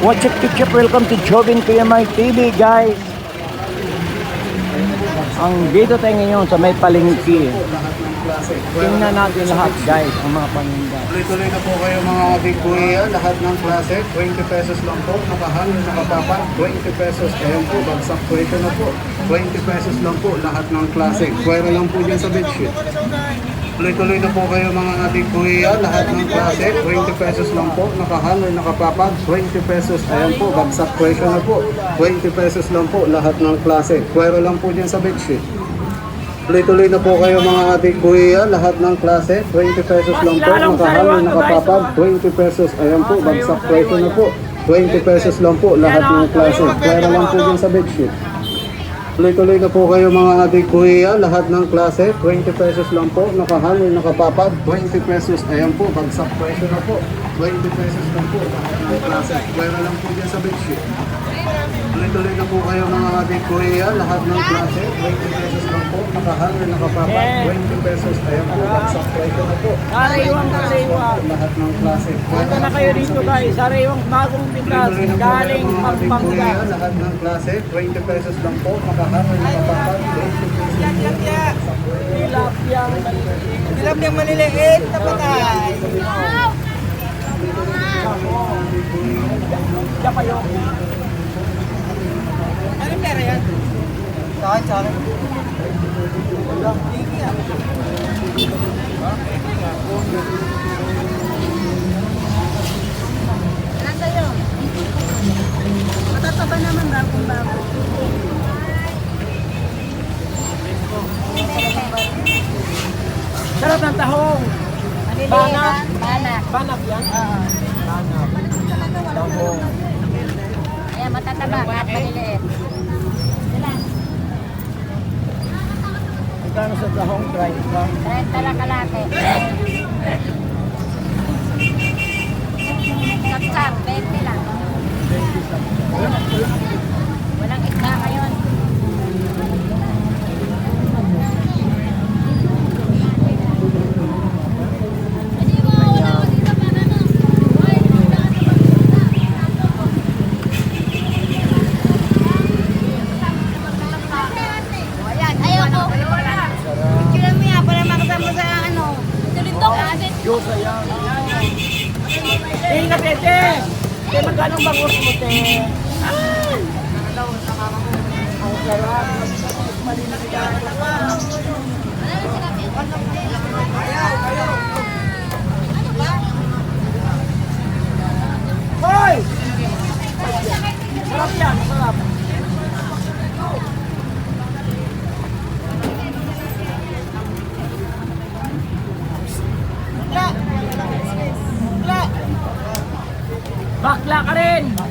What's up, Kitchep? Welcome to Jobin Mike TV, guys. Ang dito tayo ngayon sa may palengke. Tingnan natin lahat, guys, ang mga paninda. Tuloy-tuloy na po kayo mga big kuya, lahat ng klase, 20 pesos lang po, nakahangin, nakapapan, 20 pesos, ayan po, bagsak presyo na po, 20 pesos lang po, lahat ng klase, kwera lang po dyan sa bedsheet. Tuloy-tuloy na po kayo mga big kuya, lahat ng klase, 20 pesos lang po, nakahangin, nakapapan, 20 pesos, ayan po, bagsak presyo na po, 20 pesos lang po, lahat ng klase, kwera lang po dyan sa bedsheet. Tuloy-tuloy na po kayo mga ating kuya, lahat ng klase, 20 pesos lang po, nakahangin, nakapapag, 20 pesos, ayan po, bagsak presyo na po, 20 pesos lang po, lahat ng klase, pera lang po dyan sa bedsheet. Tuloy-tuloy na po kayo mga ating kuya, lahat ng klase, 20 pesos lang po, nakahangin, nakapapag, 20 pesos, ayan po, bagsak presyo na po, 20 pesos lang po, lahat ng klase, pera lang po dyan sa bedsheet. Tuloy-tuloy na po kayo mga ating kuya, lahat ng klase, 20 pesos nakahangin, nakapapa, 20 pesos, ayan po, bagsak presyo na po. Sariwang, sariwang. Lahat ng klase. Punta na kayo dito, guys. Sariwang bagong pitas. Galing Pampanga. lahat ng klase, 20 pesos lang po, nakahangin, nakapapa, 20 pesos. Tilapia. Alam niyang maliliit na patay. Diyan kayo. Anong pera yan? Sa akin, Matataba naman bagong bago. Sarap ng tahong. Banak. Banak. Banak yan. Oo. Banak. Tahong. Ayan, matataba at maliliit. Magkano sa ba? 30 lang kalate. Sapsap, 20 lang. Walang isda ngayon. Ayoko. Picture mo yan para makasama sa ano. Tulindok. Diyosa yan. Eh, na tete. Te, magkano ang bangus mo, te? Ah! Ang sarap. Malinis yan. Hoy! Sarap yan, sarap. Bakla ka rin!